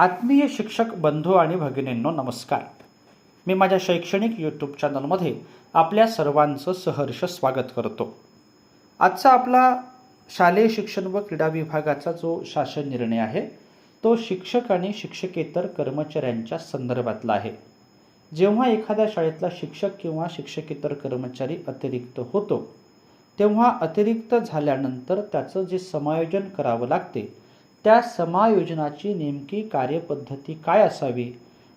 आत्मीय शिक्षक बंधू आणि भगिनींनो नमस्कार. मी माझ्या शैक्षणिक यूट्यूब चॅनलमध्ये आपल्या सर्वांचं सहर्ष स्वागत करतो. आजचा आपला शालेय शिक्षण व क्रीडा विभागाचा जो शासन निर्णय आहे तो शिक्षक आणि शिक्षकेतर कर्मचाऱ्यांच्या संदर्भातला आहे. जेव्हा एखाद्या शाळेतला शिक्षक किंवा शिक्षकेतर कर्मचारी अतिरिक्त होतो तेव्हा अतिरिक्त झाल्यानंतर त्याचं जे समायोजन करावं लागते त्या समायोजनाची नेमकी कार्यपद्धती काय असावी?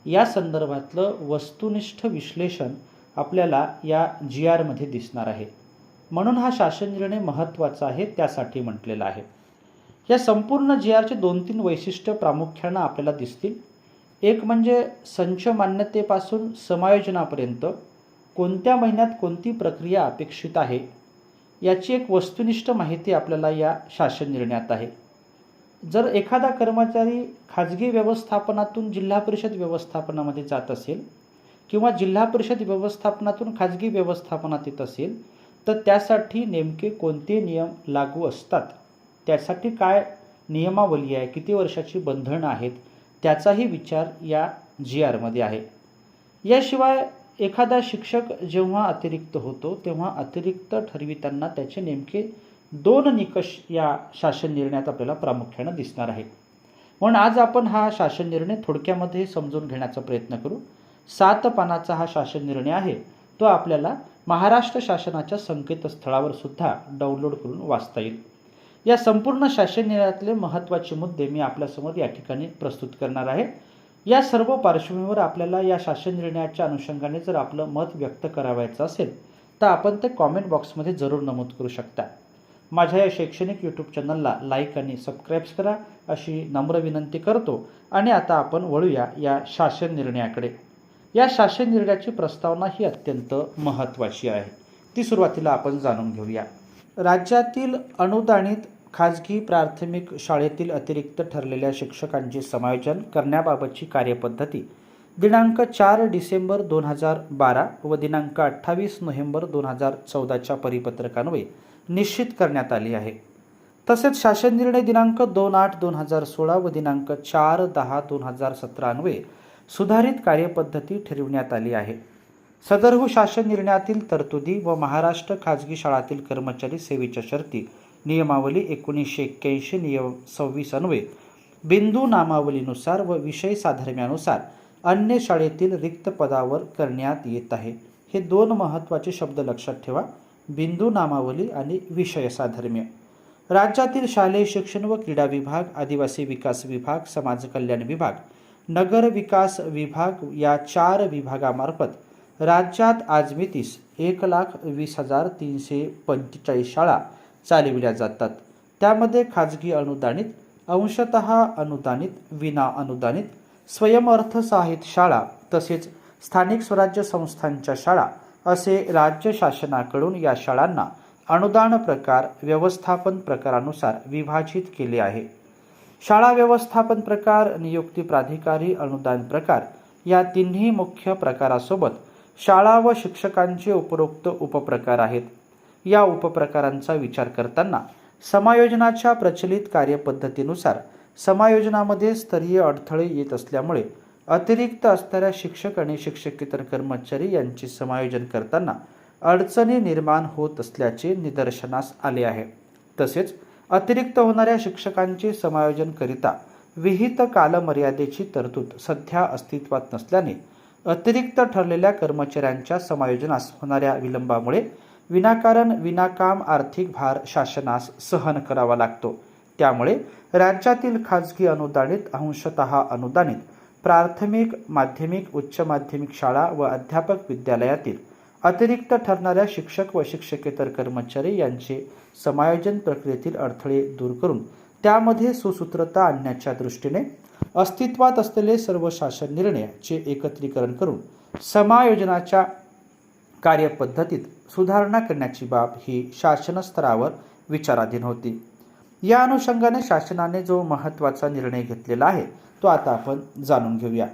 या संदर्भातलं वस्तुनिष्ठ विश्लेषण आपल्याला या जी आरमध्ये दिसणार आहे. म्हणून हा शासन निर्णय महत्त्वाचा आहे त्यासाठी म्हटलेला आहे. या संपूर्ण जी आरचे दोन तीन वैशिष्ट्य प्रामुख्यानं आपल्याला दिसतील. एक म्हणजे संच मान्यतेपासून समायोजनापर्यंत कोणत्या महिन्यात कोणती प्रक्रिया अपेक्षित आहे याची एक वस्तुनिष्ठ माहिती आपल्याला या शासन निर्णयात आहे. जर एखादा कर्मचारी खाजगी व्यवस्थापनातून जिल्हा परिषद व्यवस्थापनामध्ये जात असेल किंवा जिल्हा परिषद व्यवस्थापनातून खाजगी व्यवस्थापनात येत असेल तर त्यासाठी नेमके कोणते नियम लागू असतात? त्यासाठी काय नियमावली आहे? किती वर्षाची बंधनं आहेत? त्याचाही विचार या जी आरमध्ये आहे. याशिवाय एखादा शिक्षक जेव्हा अतिरिक्त होतो तेव्हा अतिरिक्त ठरविताना त्याचे नेमके दोन निकष या शासन निर्णयात आपल्याला प्रामुख्यानं दिसणार आहे. म्हणून आज आपण हा शासन निर्णय थोडक्यामध्ये समजून घेण्याचा प्रयत्न करू. सात पानाचा हा शासन निर्णय आहे तो आपल्याला महाराष्ट्र शासनाच्या संकेतस्थळावर सुद्धा डाउनलोड करून वाचता येईल. या संपूर्ण शासन निर्णयातले महत्त्वाचे मुद्दे मी आपल्यासमोर या ठिकाणी प्रस्तुत करणार आहे. या सर्व पार्श्वभूमीवर आपल्याला या शासन निर्णयाच्या अनुषंगाने जर आपलं मत व्यक्त करावायचं असेल तर आपण ते कॉमेंट बॉक्समध्ये जरूर नमूद करू शकता. माझ्या या शैक्षणिक यूट्यूब चॅनलला लाईक आणि सबस्क्राईब्स करा अशी नम्र विनंती करतो. आणि आता आपण वळूया या शासन निर्णयाकडे. या शासन निर्णयाची प्रस्तावना ही अत्यंत महत्त्वाची आहे. ती सुरुवातीला आपण जाणून घेऊया. राज्यातील अनुदानित खाजगी प्राथमिक शाळेतील अतिरिक्त ठरलेल्या शिक्षकांचे समायोजन करण्याबाबतची कार्यपद्धती दिनांक चार डिसेंबर दोन हजार बारा व दिनांक अठ्ठावीस नोव्हेंबर दोन हजार चौदाच्या परिपत्रकान्वये निश्चित करण्यात आली आहे. तसेच शासन निर्णय दिनांक दोन आठ दोन हजार सोळा व दिनांक चार दहा दोन हजार सतरा अन्वये सुधारित कार्यपद्धती ठरविण्यात आली आहे. सदरहू हो शासन निर्णयातील तरतुदी व महाराष्ट्र खाजगी शाळातील कर्मचारी सेवेच्या शर्ती नियमावली एकोणीसशे एक्क्याऐंशी नियम सव्वीस अन्वये बिंदू नामावलीनुसार व विषय साधर्म्यानुसार अन्य शाळेतील रिक्त पदावर करण्यात येत आहे. हे दोन महत्त्वाचे शब्द लक्षात ठेवा. बिंदू नामावली आणि विषय साधर्म्य. राज्यातील शालेय शिक्षण व क्रीडा विभाग आदिवासी विकास विभाग समाज कल्याण विभाग नगर विकास विभाग या चार विभागामार्फत राज्यात आजमितीस एक लाख वीस हजार तीनशे पंचेचाळीस शाळा चालविल्या जातात. त्यामध्ये खाजगी अनुदानित अंशत अनुदानित विना अनुदानित स्वयंअर्थसहाय्यित शाळा तसेच स्थानिक स्वराज्य संस्थांच्या शाळा असे राज्य शासनाकडून या शाळांना अनुदान प्रकार व्यवस्थापन प्रकारानुसार विभाजित केले आहे. शाळा व्यवस्थापन प्रकार नियुक्ती प्राधिकारी अनुदान प्रकार या तिन्ही मुख्य प्रकारासोबत शाळा व शिक्षकांचे उपरोक्त उपप्रकार आहेत. या उपप्रकारांचा विचार करताना समायोजनाच्या प्रचलित कार्यपद्धतीनुसार समायोजनामध्ये स्तरीय अडथळे येत असल्यामुळे अतिरिक्त असणाऱ्या शिक्षक आणि शिक्षकेतर कर्मचारी यांचे समायोजन करताना अडचणी निर्माण होत असल्याचे निदर्शनास आले आहे. तसेच अतिरिक्त होणाऱ्या शिक्षकांचे समायोजनकरिता विहित कालमर्यादेची तरतूद सध्या अस्तित्वात नसल्याने अतिरिक्त ठरलेल्या कर्मचाऱ्यांच्या समायोजनास होणाऱ्या विलंबामुळे विनाकारण विनाकाम आर्थिक भार शासनास सहन करावा लागतो. त्यामुळे राज्यातील खाजगी अनुदानित अंशत अनुदानित प्राथमिक माध्यमिक उच्च माध्यमिक शाळा व अध्यापक विद्यालयातील अतिरिक्त ठरणाऱ्या शिक्षक व शिक्षकेतर कर्मचारी यांचे समायोजन प्रक्रियेतील अडथळे दूर करून त्यामध्ये सुसूत्रता आणण्याच्या दृष्टीने अस्तित्वात असलेले सर्व शासन निर्णयाचे एकत्रीकरण करून समायोजनाच्या कार्यपद्धतीत सुधारणा करण्याची बाब ही शासनस्तरावर विचाराधीन होती. या अनुषंगाने शासनाने जो महत्त्वाचा निर्णय घेतलेला आहे तो आता आपण जाणून घेऊया.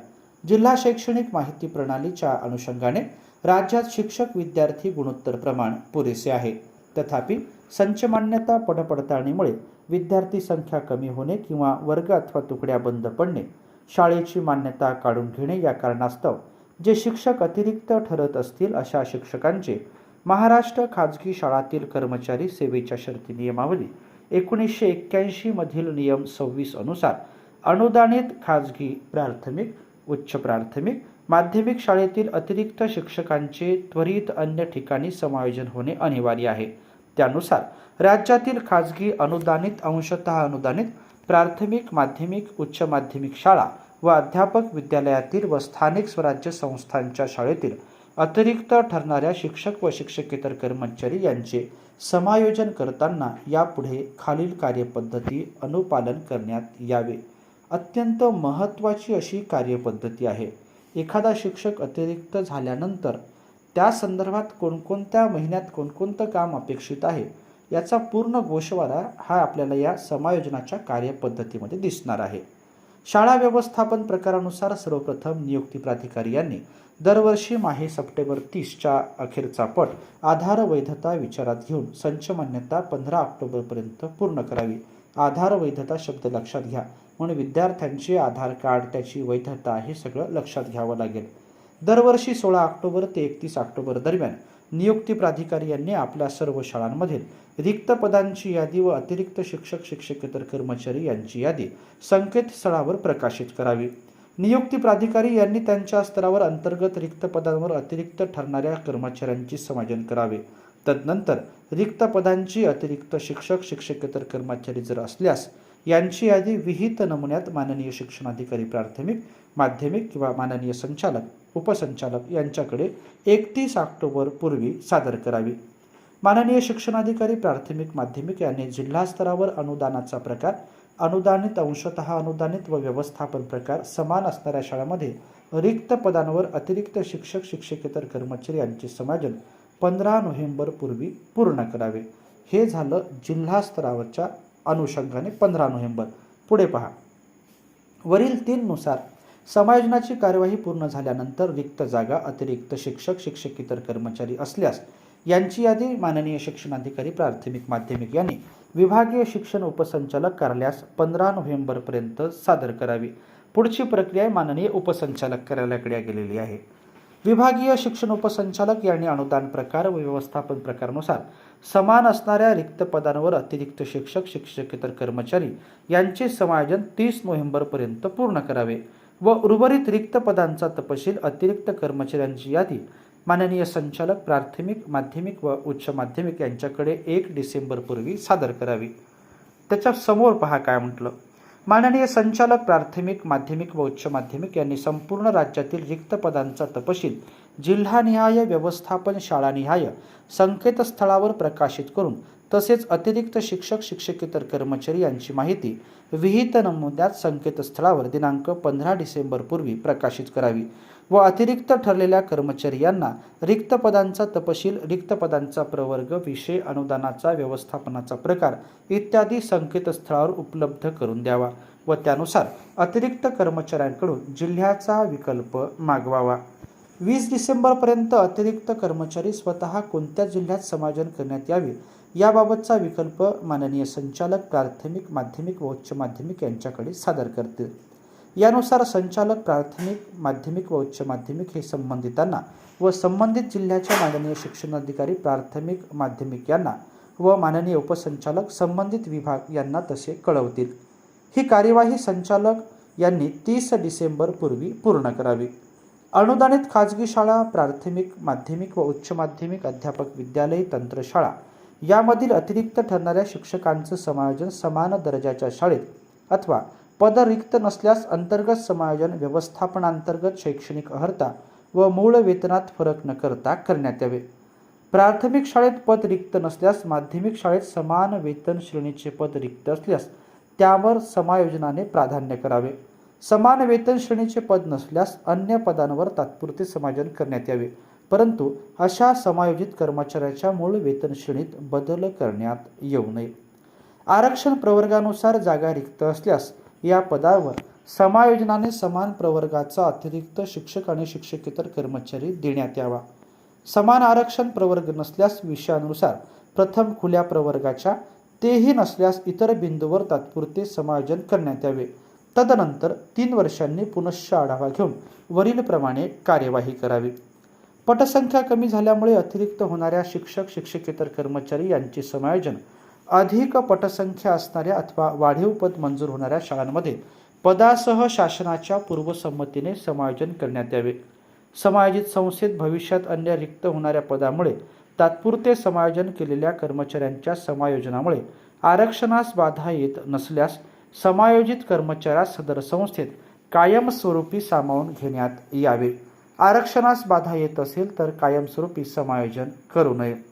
जिल्हा शैक्षणिक माहिती प्रणालीच्या अनुषंगाने राज्यात शिक्षक विद्यार्थी गुणोत्तर प्रमाण पुरेसे आहे. तथापि संचमान्यता पडपडताळणीमुळे विद्यार्थी संख्या कमी होणे किंवा वर्ग अथवा तुकड्या बंद पडणे शाळेची मान्यता काढून घेणे या कारणास्तव जे शिक्षक अतिरिक्त ठरत असतील अशा शिक्षकांचे महाराष्ट्र खाजगी शाळातील कर्मचारी सेवेच्या शर्ती नियमावली एकोणीसशे एक्क्याऐंशी मधील नियम सव्वीस अनुसार अनुदानित खाजगी प्राथमिक उच्च प्राथमिक माध्यमिक शाळेतील अतिरिक्त शिक्षकांचे त्वरित अन्य ठिकाणी समायोजन होणे अनिवार्य आहे. त्यानुसार राज्यातील खाजगी अनुदानित अंशतः अनुदानित प्राथमिक माध्यमिक उच्च माध्यमिक शाळा व अध्यापक विद्यालयातील व स्थानिक स्वराज्य संस्थांच्या शाळेतील अतिरिक्त ठरणाऱ्या शिक्षक व शिक्षकेतर कर्मचारी यांचे समायोजन करताना यापुढे खालील कार्यपद्धती अनुपालन करण्यात यावे. अत्यंत महत्त्वाची अशी कार्यपद्धती आहे. एखादा शिक्षक अतिरिक्त झाल्यानंतर त्या संदर्भात कोणकोणत्या महिन्यात कोणकोणतं काम अपेक्षित आहे याचा पूर्ण गोषवारा हा आपल्याला या समायोजनाच्या कार्यपद्धतीमध्ये दिसणार आहे. शाळा व्यवस्थापन प्रकारानुसार सर्वप्रथम नियुक्ती प्राधिकारी यांनी दरवर्षी माहे सप्टेंबर तीसच्या अखेरचा पट आधार वैधता विचारात घेऊन संच मान्यता पंधरा ऑक्टोबरपर्यंत पूर्ण करावी. आधार वैधता शब्द लक्षात घ्या. म्हणून विद्यार्थ्यांचे आधार कार्ड त्याची वैधता हे सगळं लक्षात घ्यावं लागेल. दरवर्षी सोळा ऑक्टोबर ते एकतीस ऑक्टोबर दरम्यान नियुक्ती प्राधिकारी यांनी आपल्या सर्व शाळांमधील रिक्त पदांची यादी व अतिरिक्त शिक्षक शिक्षकेतर कर्मचारी यांची यादी संकेतस्थळावर प्रकाशित करावी. नियुक्ती प्राधिकारी यांनी त्यांच्या स्तरावर अंतर्गत रिक्त पदांवर अतिरिक्त ठरणाऱ्या कर्मचाऱ्यांची समायोजन करावे. तदनंतर रिक्त पदांची अतिरिक्त शिक्षक शिक्षकेतर कर्मचारी जर असल्यास यांची यादी विहित नमुन्यात माननीय शिक्षणाधिकारी प्राथमिक माध्यमिक किंवा माननीय संचालक उपसंचालक यांच्याकडे एकतीस ऑक्टोबर पूर्वी सादर करावी. माननीय शिक्षणाधिकारी प्राथमिक माध्यमिक यांनी जिल्हा स्तरावर अनुदानाचा प्रकार अनुदानित अंशतः अनुदानित व व्यवस्थापन प्रकार समान असणाऱ्या शाळांमध्ये रिक्त पदांवर अतिरिक्त शिक्षक शिक्षकेतर कर्मचारी यांचे समायोजन पंधरा नोव्हेंबर पूर्वी पूर्ण करावे. हे झालं जिल्हा स्तरावरच्या अनुषंगाने पंधरा नोव्हेंबर. पुढे पहा. वरील तीननुसार समायोजनाची कार्यवाही पूर्ण झाल्यानंतर रिक्त जागा अतिरिक्त शिक्षक शिक्षकेतर कर्मचारी असल्यास यांची यादी माननीय शिक्षणाधिकारी प्राथमिक माध्यमिक यांनी विभागीय शिक्षण उपसंचालक कार्यालयास पंधरा नोव्हेंबरपर्यंत सादर करावी. पुढची प्रक्रिया माननीय उपसंचालक कार्यालयाकडे गेलेली आहे. विभागीय शिक्षण उपसंचालक यांनी अनुदान प्रकार व व्यवस्थापन प्रकारानुसार समान असणाऱ्या रिक्त पदांवर अतिरिक्त शिक्षक शिक्षकेतर कर्मचारी यांचे समायोजन तीस नोव्हेंबरपर्यंत पूर्ण करावे व उर्वरित रिक्त पदांचा तपशील अतिरिक्त कर्मचाऱ्यांची यादी माननीय संचालक प्राथमिक माध्यमिक व उच्च माध्यमिक यांच्याकडे एक डिसेंबरपूर्वी सादर करावी. त्याच्यासमोर पहा काय म्हटलं. माननीय संचालक प्राथमिक माध्यमिक व उच्च माध्यमिक यांनी संपूर्ण राज्यातील रिक्त पदांचा तपशील जिल्हानिहाय व्यवस्थापन शाळानिहाय संकेतस्थळावर प्रकाशित करून तसेच अतिरिक्त शिक्षक शिक्षकेतर कर्मचारी यांची माहिती विहित नमुन्यात संकेतस्थळावर दिनांक पंधरा डिसेंबरपूर्वी प्रकाशित करावी. व अतिरिक्त ठरलेल्या कर्मचारी यांना रिक्त पदांचा तपशील रिक्त पदांचा प्रवर्ग विषय अनुदानाचा व्यवस्थापनाचा प्रकार इत्यादी संकेतस्थळावर उपलब्ध करून द्यावा व त्यानुसार अतिरिक्त कर्मचाऱ्यांकडून जिल्ह्याचा विकल्प मागवावा. वीस डिसेंबरपर्यंत अतिरिक्त कर्मचारी स्वतः कोणत्या जिल्ह्यात समायोजन करण्यात यावे याबाबतचा विकल्प माननीय संचालक प्राथमिक माध्यमिक व उच्च माध्यमिक यांच्याकडे सादर करतील. यानुसार संचालक प्राथमिक माध्यमिक व उच्च माध्यमिक हे संबंधितांना व संबंधित जिल्ह्याच्या माननीय शिक्षणाधिकारी प्राथमिक माध्यमिक यांना व माननीय उपसंचालक संबंधित विभाग यांना तसे कळवतील. ही कार्यवाही संचालक यांनी तीस डिसेंबर पूर्वी पूर्ण करावी. अनुदानित खाजगी शाळा प्राथमिक माध्यमिक व उच्च माध्यमिक अध्यापक विद्यालय तंत्रशाळा यामधील अतिरिक्त ठरणाऱ्या शिक्षकांचं समायोजन समान दर्जाच्या शाळेत अथवा पद रिक्त नसल्यास अंतर्गत समायोजन व्यवस्थापनांतर्गत शैक्षणिक अर्हता व मूळ वेतनात फरक न करता करण्यात यावे. प्राथमिक शाळेत पद रिक्त नसल्यास माध्यमिक शाळेत समान वेतन श्रेणीचे पद रिक्त असल्यास त्यावर समायोजनाने प्राधान्य करावे. समान वेतन श्रेणीचे पद नसल्यास अन्य पदांवर तात्पुरते समायोजन करण्यात यावे. परंतु अशा समायोजित कर्मचाऱ्याच्या मूळ वेतन श्रेणीत बदल करण्यात येऊ नये. आरक्षण प्रवर्गानुसार जागा रिक्त असल्यास या पदावर समायोजनाने समान प्रवर्गाचा अतिरिक्त शिक्षक आणि शिक्षकेतर कर्मचारी देण्यात यावा. समान आरक्षण प्रवर्ग नसल्यास विषयानुसार प्रथम खुल्या प्रवर्गाच्या तेही नसल्यास इतर बिंदूवर तात्पुरते समायोजन करण्यात यावे. तदनंतर तीन वर्षांनी पुनश्च आढावा घेऊन वरीलप्रमाणे कार्यवाही करावी. पटसंख्या कमी झाल्यामुळे अतिरिक्त होणाऱ्या शिक्षक शिक्षकेतर कर्मचारी यांचे समायोजन अधिक पटसंख्या असणाऱ्या अथवा वाढीव पद मंजूर होणाऱ्या शाळांमध्ये पदासह शासनाच्या पूर्वसंमतीने समायोजन करण्यात यावे. समायोजित संस्थेत भविष्यात अन्य रिक्त होणाऱ्या पदामुळे तात्पुरते समायोजन केलेल्या कर्मचाऱ्यांच्या समायोजनामुळे आरक्षणास बाधा येत नसल्यास समायोजित कर्मचाऱ्यास सदर संस्थेत कायमस्वरूपी सामावून घेण्यात यावे. आरक्षणास बाधा येत असेल तर कायमस्वरूपी समायोजन करू नये.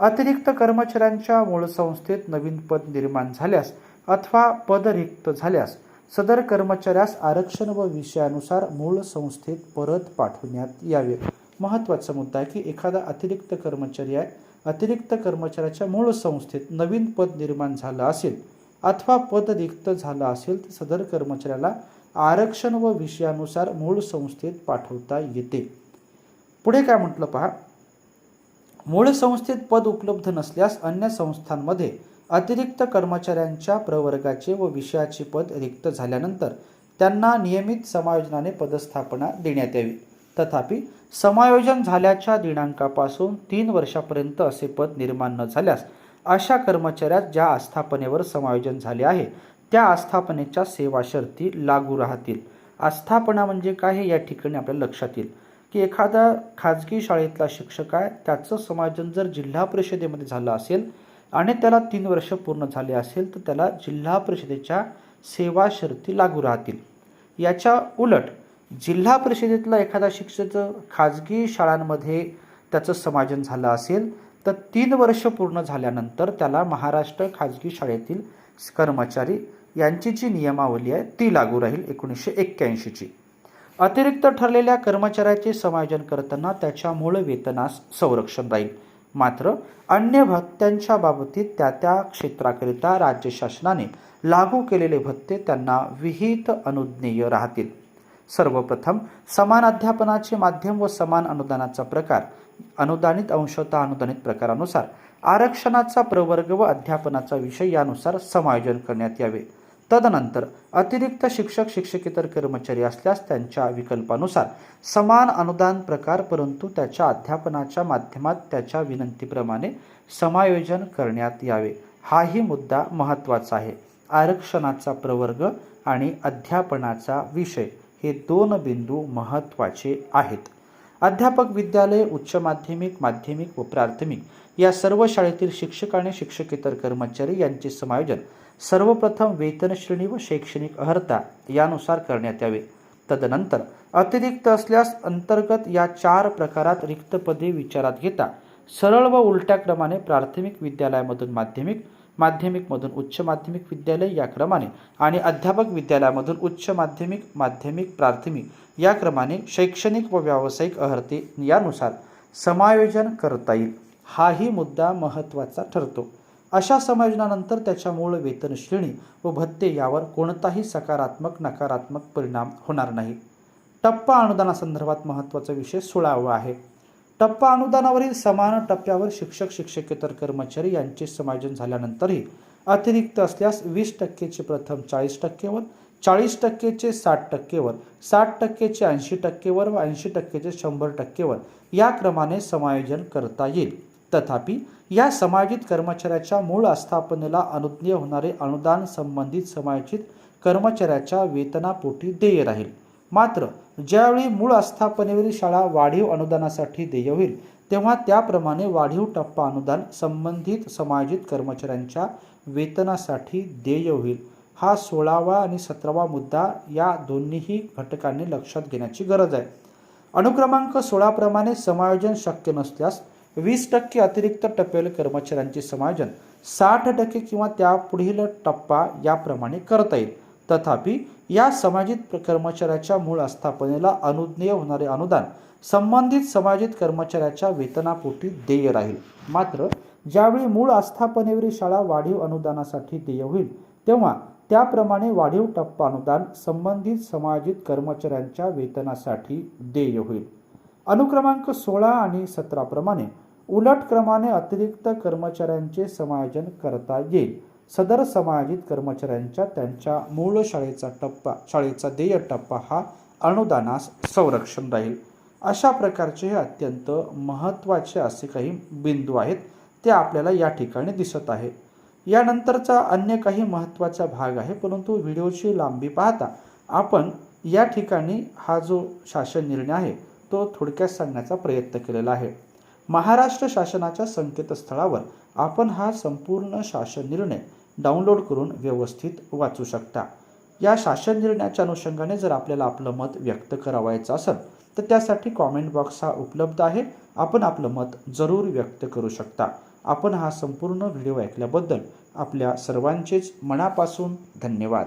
अतिरिक्त कर्मचाऱ्यांच्या मूळ संस्थेत नवीन पद निर्माण झाल्यास अथवा पद रिक्त झाल्यास सदर कर्मचाऱ्यास आरक्षण व विषयानुसार मूळ संस्थेत परत पाठवण्यात यावे. महत्त्वाचा मुद्दा आहे की एखादा अतिरिक्त कर्मचारी आहे अतिरिक्त कर्मचाऱ्याच्या मूळ संस्थेत नवीन पद निर्माण झालं असेल अथवा पद रिक्त झालं असेल तर सदर कर्मचाऱ्याला आरक्षण व विषयानुसार मूळ संस्थेत पाठवता येते. पुढे काय म्हटलं पहा? मूळ संस्थेत पद उपलब्ध नसल्यास अन्य संस्थांमध्ये अतिरिक्त कर्मचाऱ्यांच्या प्रवर्गाचे व विषयाचे पद रिक्त झाल्यानंतर त्यांना नियमित समायोजनाने पदस्थापना देण्यात यावी. तथापि समायोजन झाल्याच्या दिनांकापासून तीन वर्षापर्यंत असे पद निर्माण न झाल्यास अशा कर्मचाऱ्यास ज्या आस्थापनेवर समायोजन झाले आहे त्या आस्थापनेच्या सेवा शर्ती लागू राहतील. आस्थापना म्हणजे काय हे या ठिकाणी आपल्या लक्षात येईल. की एखादा खाजगी शाळेतला शिक्षक आहे त्याचं समायोजन जर जिल्हा परिषदेमध्ये झालं असेल आणि त्याला तीन वर्ष पूर्ण झाले असेल तर त्याला जिल्हा परिषदेच्या सेवा शर्ती लागू राहतील. याच्या उलट जिल्हा परिषदेतला एखादा शिक्षक खाजगी शाळांमध्ये त्याचं समायोजन झालं असेल तर तीन वर्ष पूर्ण झाल्यानंतर त्याला महाराष्ट्र खाजगी शाळेतील कर्मचारी यांची जी नियमावली आहे ती लागू राहील एकोणीसशे एक्क्याऐंशीची. अतिरिक्त ठरलेल्या कर्मचाऱ्याचे समायोजन करताना त्याच्या मूळ वेतनास संरक्षण राहील. मात्र अन्य भत्त्यांच्या बाबतीत त्या त्या क्षेत्राकरिता राज्य शासनाने लागू केलेले भत्ते त्यांना विहित अनुज्ञेय राहतील. सर्वप्रथम समान अध्यापनाचे माध्यम व समान अनुदानाचा प्रकार अनुदानित अंशतः अनुदानित प्रकारानुसार आरक्षणाचा प्रवर्ग व अध्यापनाचा विषय यानुसार समायोजन करण्यात यावे. तदनंतर अतिरिक्त शिक्षक शिक्षकेतर कर्मचारी असल्यास त्यांच्या विकल्पानुसार समान अनुदान प्रकार परंतु त्याच्या अध्यापनाच्या माध्यमात त्याच्या विनंतीप्रमाणे समायोजन करण्यात यावे. हाही मुद्दा महत्त्वाचा आहे. आरक्षणाचा प्रवर्ग आणि अध्यापनाचा विषय हे दोन बिंदू महत्त्वाचे आहेत. अध्यापक विद्यालय उच्च माध्यमिक माध्यमिक व प्राथमिक या सर्व शाळेतील शिक्षक आणि शिक्षकेतर कर्मचारी यांचे समायोजन सर्वप्रथम वेतनश्रेणी व शैक्षणिक अर्हता यानुसार करण्यात यावे. तदनंतर अतिरिक्त असल्यास अंतर्गत या चार प्रकारात रिक्त पदे विचारात घेता सरळ व उलट्या क्रमाने प्राथमिक विद्यालयामधून माध्यमिक माध्यमिकमधून उच्च माध्यमिक विद्यालय या क्रमाने आणि अध्यापक विद्यालयामधून उच्च माध्यमिक माध्यमिक प्राथमिक या क्रमाने शैक्षणिक व व्यावसायिक अहर्ते यानुसार समायोजन करता येईल. हाही मुद्दा महत्त्वाचा ठरतो. अशा समायोजनानंतर त्याच्या मूळ वेतन श्रेणी व भत्ते यावर कोणताही सकारात्मक नकारात्मक परिणाम होणार नाही. टप्पा अनुदानासंदर्भात महत्त्वाचा विषय सोळावा आहे. टप्पा अनुदानावरील समान टप्प्यावर शिक्षक शिक्षकेतर कर्मचारी यांचे समायोजन झाल्यानंतरही अतिरिक्त असल्यास वीस टक्केचे प्रथम चाळीस टक्केवर चाळीस टक्केचे साठ टक्केवर साठ टक्केचे ऐंशी टक्केवर व ऐंशी टक्केचे शंभर टक्केवर या क्रमाने समायोजन करता येईल. तथापि या समायोजित कर्मचाऱ्याच्या मूळ आस्थापनेला अनुज्ञेय होणारे अनुदान संबंधित समायोजित कर्मचाऱ्याच्या वेतनापोटी देय राहील. मात्र ज्यावेळी मूळ आस्थापनेवरील शाळा वाढीव अनुदानासाठी देय होईल तेव्हा त्याप्रमाणे वाढीव टप्पा अनुदान संबंधित समायोजित कर्मचाऱ्यांच्या वेतनासाठी देय होईल. हा सोळावा आणि सतरावा मुद्दा या दोन्हीही घटकांनी लक्षात घेण्याची गरज आहे. अनुक्रमांक सोळाप्रमाणे समायोजन शक्य नसल्यास वीस टक्के अतिरिक्त टप्प्यावरील कर्मचाऱ्यांचे समायोजन साठ टक्के किंवा त्यापुढील टप्पा याप्रमाणे करता येईल. तथापि या समाजित कर्मचाऱ्याच्या मूळ आस्थापनेला अनुज्ञेय होणारे अनुदान संबंधित समाजित कर्मचाऱ्याच्या वेतनापोटी देय राहील. मात्र ज्यावेळी मूळ आस्थापनेवरील शाळा वाढीव अनुदानासाठी देय होईल तेव्हा त्याप्रमाणे वाढीव टप्पा अनुदान संबंधित समाजित कर्मचाऱ्यांच्या वेतनासाठी देय होईल. अनुक्रमांक सोळा आणि सतराप्रमाणे उलट क्रमाने अतिरिक्त कर्मचाऱ्यांचे समायोजन करता येईल. सदर समाजित कर्मचाऱ्यांच्या त्यांच्या मूळ शाळेचा टप्पा शाळेचा देय टप्पा हा अनुदानास संरक्षण राहील. अशा प्रकारचे हे अत्यंत महत्त्वाचे असे काही बिंदू आहेत ते आपल्याला या ठिकाणी दिसत आहे. यानंतरचा अन्य काही महत्त्वाचा भाग आहे परंतु व्हिडिओची लांबी पाहता आपण या ठिकाणी हा जो शासन निर्णय आहे तो थोडक्यात सांगण्याचा प्रयत्न केलेला आहे. महाराष्ट्र शासनाच्या संकेतस्थळावर आपण हा संपूर्ण शासन निर्णय डाउनलोड करून व्यवस्थित वाचू शकता. या शासन निर्णयाच्या अनुषंगाने जर आपल्याला आपलं मत व्यक्त करावायचं असेल तर त्यासाठी कॉमेंट बॉक्स हा उपलब्ध आहे. आपण आपलं मत जरूर व्यक्त करू शकता. आपण हा संपूर्ण व्हिडिओ ऐकल्याबद्दल आपल्या सर्वांचेच मनापासून धन्यवाद.